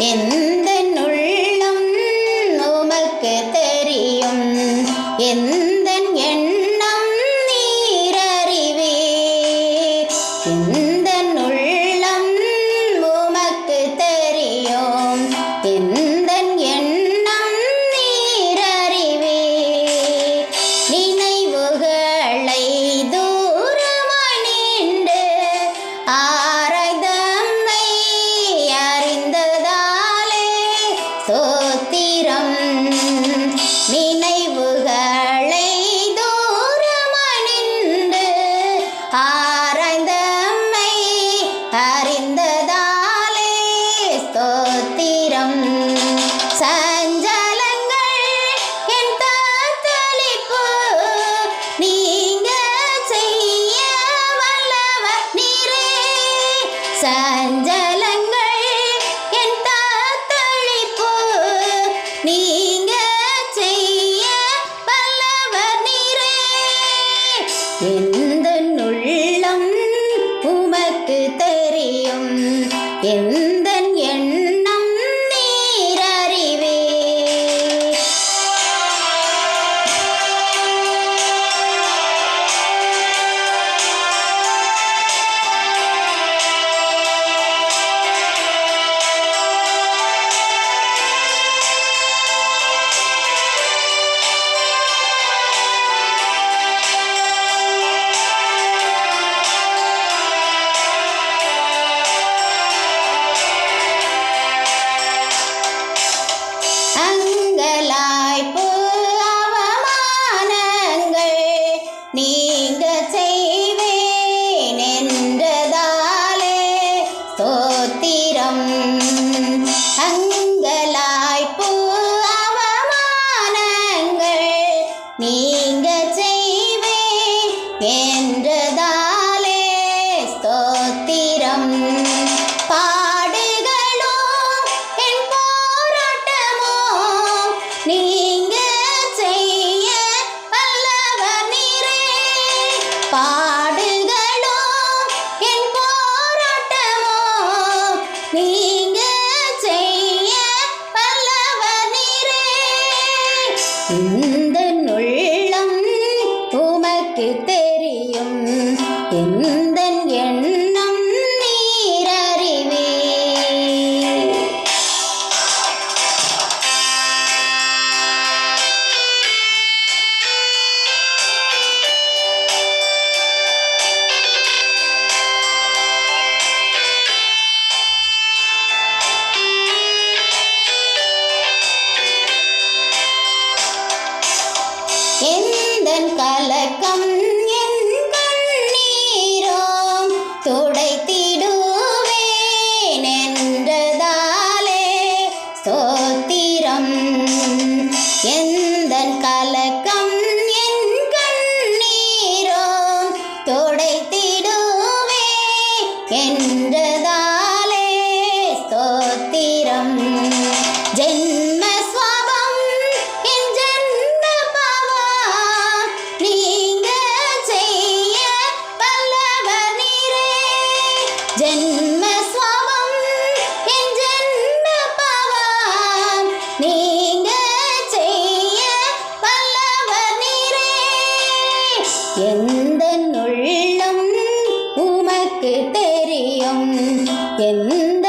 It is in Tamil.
எந்த உள்ளம் உமக்கு தெரியும். எந்த எண்ணம் நீரறிவீர். எந்த உள்ளம் உமக்கு தெரியும். எந்த எண்ணம் நீரறிவீர். நினைவுகளை தூரமணிண்டு ஆ Yeah. நீங்க செய்வே என்றதாலே ஸ்தோத்திரம். பாடுகளோ என் போராட்டமோ நீங்க செய்ய வல்லவர் நீரே. பாடுகளோ என் போராட்டமோ நீங்க செய்ய வல்லவர் ஸ்தோத்திரம் எந்த கலக்க எந்த உள்ளம் உமக்கு தெரியும். என்